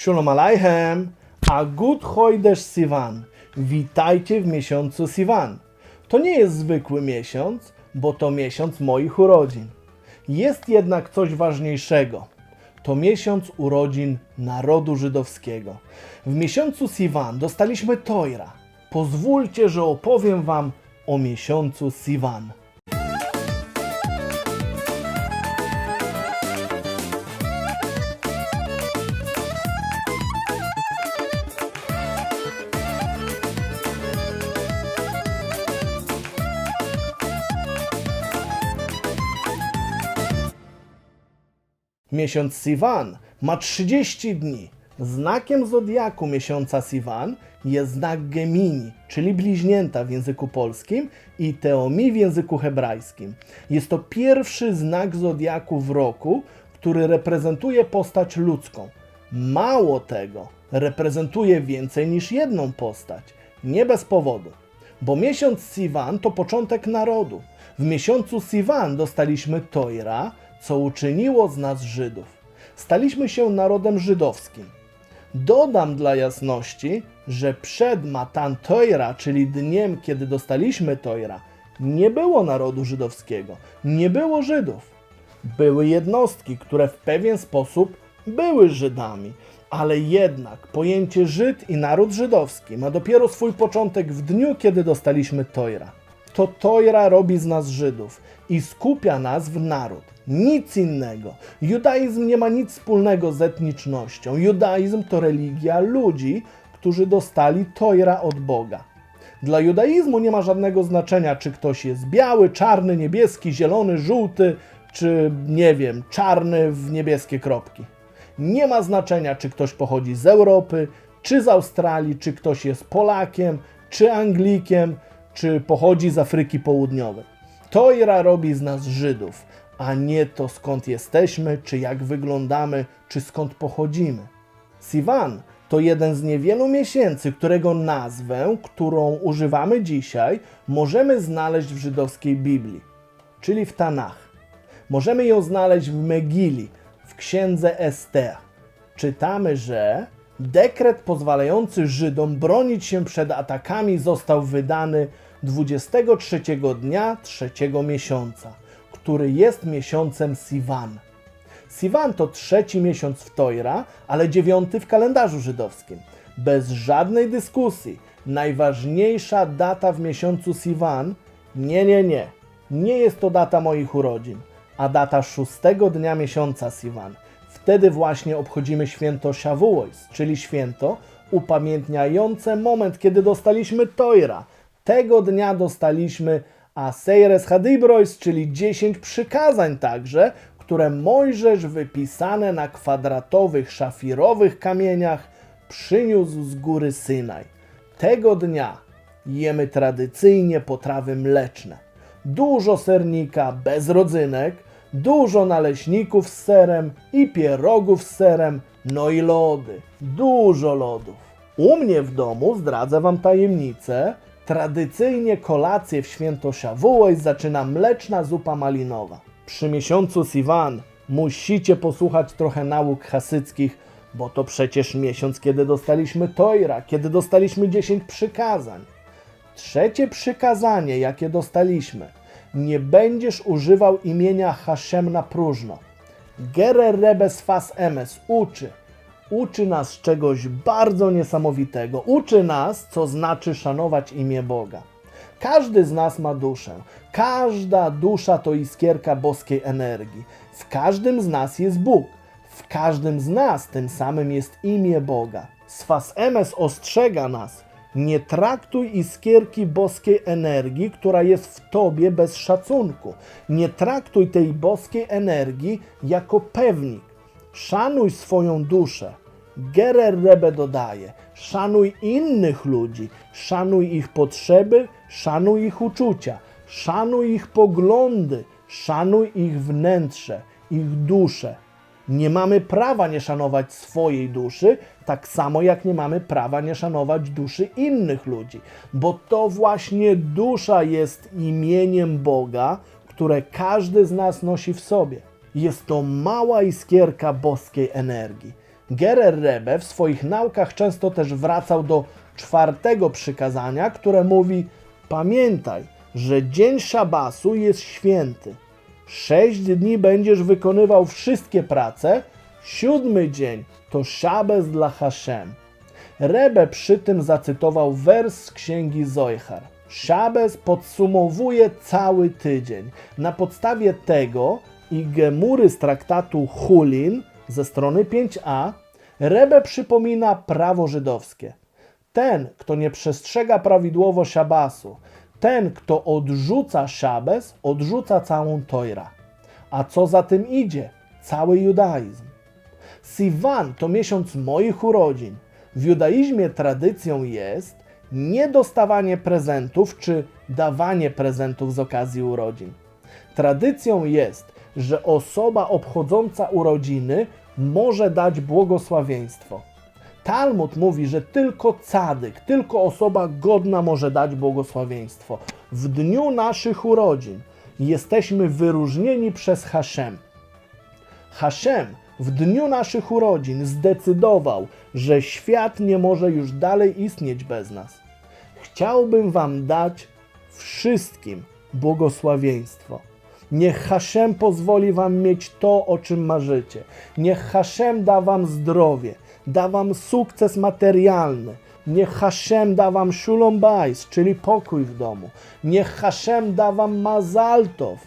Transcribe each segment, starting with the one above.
Shalom Aleichem, a good Chodesh Sivan. Witajcie w miesiącu Sivan. To nie jest zwykły miesiąc, bo to miesiąc moich urodzin. Jest jednak coś ważniejszego. To miesiąc urodzin narodu żydowskiego. W miesiącu Sivan dostaliśmy Tojra. Pozwólcie, że opowiem wam o miesiącu Sivan. Miesiąc Siwan ma 30 dni. Znakiem zodiaku miesiąca Siwan jest znak Gemini, czyli bliźnięta w języku polskim i Teomi w języku hebrajskim. Jest to pierwszy znak zodiaku w roku, który reprezentuje postać ludzką. Mało tego, reprezentuje więcej niż jedną postać. Nie bez powodu, bo miesiąc Siwan to początek narodu. W miesiącu Siwan dostaliśmy Tojra, co uczyniło z nas Żydów. Staliśmy się narodem żydowskim. Dodam dla jasności, że przed Matan Tojra, czyli dniem, kiedy dostaliśmy Tojra, nie było narodu żydowskiego, nie było Żydów. Były jednostki, które w pewien sposób były Żydami, ale jednak pojęcie Żyd i naród żydowski ma dopiero swój początek w dniu, kiedy dostaliśmy Tojra. To Tojra robi z nas Żydów i skupia nas w naród. Nic innego. Judaizm nie ma nic wspólnego z etnicznością. Judaizm to religia ludzi, którzy dostali Tojra od Boga. Dla judaizmu nie ma żadnego znaczenia, czy ktoś jest biały, czarny, niebieski, zielony, żółty, czy nie wiem, czarny w niebieskie kropki. Nie ma znaczenia, czy ktoś pochodzi z Europy, czy z Australii, czy ktoś jest Polakiem, czy Anglikiem, czy pochodzi z Afryki Południowej. Tojra robi z nas Żydów, a nie to skąd jesteśmy, czy jak wyglądamy, czy skąd pochodzimy. Siwan to jeden z niewielu miesięcy, którego nazwę, którą używamy dzisiaj, możemy znaleźć w żydowskiej Biblii, czyli w Tanach. Możemy ją znaleźć w Megili, w księdze Ester. Czytamy, że dekret pozwalający Żydom bronić się przed atakami został wydany 23 dnia trzeciego miesiąca, który jest miesiącem Siwan. Siwan to trzeci miesiąc w Tojra, ale dziewiąty w kalendarzu żydowskim. Bez żadnej dyskusji, najważniejsza data w miesiącu Siwan, nie, nie, nie, nie jest to data moich urodzin, a data szóstego dnia miesiąca Siwan. Wtedy właśnie obchodzimy święto Shavuos, czyli święto upamiętniające moment, kiedy dostaliśmy Tojra. Tego dnia dostaliśmy Aseires Hadibrois, czyli 10 przykazań także, które Mojżesz wypisane na kwadratowych, szafirowych kamieniach przyniósł z góry Synaj. Tego dnia jemy tradycyjnie potrawy mleczne. Dużo sernika bez rodzynek, dużo naleśników z serem i pierogów z serem, no i lody. Dużo lodów. U mnie w domu, zdradzę Wam tajemnicę, tradycyjnie kolację w święto Shavuos zaczyna mleczna zupa malinowa. Przy miesiącu Siwan musicie posłuchać trochę nauk hasyckich, bo to przecież miesiąc, kiedy dostaliśmy Tojra, kiedy dostaliśmy 10 przykazań. Trzecie przykazanie, jakie dostaliśmy, nie będziesz używał imienia Hashem na próżno. Gerer Rebes Fas Emes uczy, uczy nas czegoś bardzo niesamowitego. Uczy nas, co znaczy szanować imię Boga. Każdy z nas ma duszę. Każda dusza to iskierka boskiej energii. W każdym z nas jest Bóg. W każdym z nas tym samym jest imię Boga. Sfas Emes ostrzega nas. Nie traktuj iskierki boskiej energii, która jest w tobie bez szacunku. Nie traktuj tej boskiej energii jako pewnik. Szanuj swoją duszę. Gerer Rebbe dodaje: szanuj innych ludzi, szanuj ich potrzeby, szanuj ich uczucia, szanuj ich poglądy, szanuj ich wnętrze, ich duszę. Nie mamy prawa nie szanować swojej duszy, tak samo jak nie mamy prawa nie szanować duszy innych ludzi, bo to właśnie dusza jest imieniem Boga, które każdy z nas nosi w sobie. Jest to mała iskierka boskiej energii. Gerer Rebbe w swoich naukach często też wracał do czwartego przykazania, które mówi: Pamiętaj, że dzień szabasu jest święty. Sześć dni będziesz wykonywał wszystkie prace, siódmy dzień to szabes dla Hashem. Rebe przy tym zacytował wers z księgi Zojchar. Szabes podsumowuje cały tydzień. Na podstawie tego i gemury z traktatu Hulin ze strony 5a Rebe przypomina prawo żydowskie. Ten, kto nie przestrzega prawidłowo szabasu, ten, kto odrzuca szabes, odrzuca całą Tojra. A co za tym idzie? Cały judaizm. Siwan to miesiąc moich urodzin. W judaizmie tradycją jest nie dostawanie prezentów czy dawanie prezentów z okazji urodzin. Tradycją jest, że osoba obchodząca urodziny może dać błogosławieństwo. Talmud mówi, że tylko cadyk, tylko osoba godna może dać błogosławieństwo. W dniu naszych urodzin jesteśmy wyróżnieni przez Hashem. Hashem w dniu naszych urodzin zdecydował, że świat nie może już dalej istnieć bez nas. Chciałbym Wam dać wszystkim błogosławieństwo. Niech Hashem pozwoli Wam mieć to, o czym marzycie. Niech Hashem da Wam zdrowie, da Wam sukces materialny. Niech Hashem da Wam szulom bajs, czyli pokój w domu. Niech Hashem da Wam mazaltow.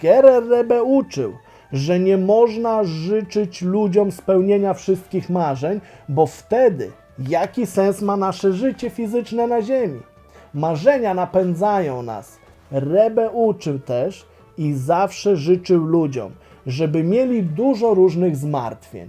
Gerer Rebbe uczył, że nie można życzyć ludziom spełnienia wszystkich marzeń, bo wtedy jaki sens ma nasze życie fizyczne na ziemi? Marzenia napędzają nas. Rebe uczył też i zawsze życzył ludziom, żeby mieli dużo różnych zmartwień.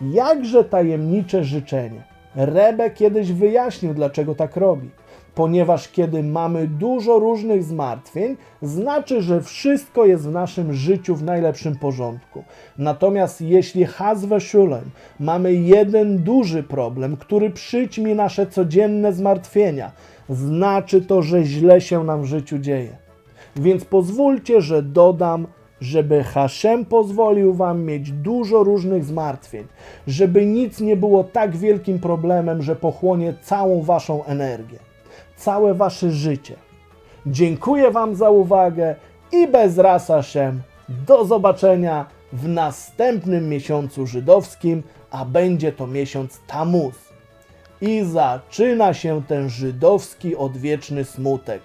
Jakże tajemnicze życzenie. Rebe kiedyś wyjaśnił, dlaczego tak robi. Ponieważ kiedy mamy dużo różnych zmartwień, znaczy, że wszystko jest w naszym życiu w najlepszym porządku. Natomiast jeśli hazwe szulem mamy jeden duży problem, który przyćmi nasze codzienne zmartwienia, znaczy to, że źle się nam w życiu dzieje. Więc pozwólcie, że dodam, żeby Hashem pozwolił Wam mieć dużo różnych zmartwień, żeby nic nie było tak wielkim problemem, że pochłonie całą Waszą energię, całe Wasze życie. Dziękuję Wam za uwagę i bez ras Hashem do zobaczenia w następnym miesiącu żydowskim, a będzie to miesiąc Tamuz. I zaczyna się ten żydowski odwieczny smutek.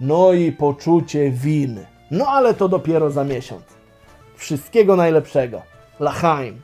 No i poczucie winy. No ale to dopiero za miesiąc. Wszystkiego najlepszego. Lachaim.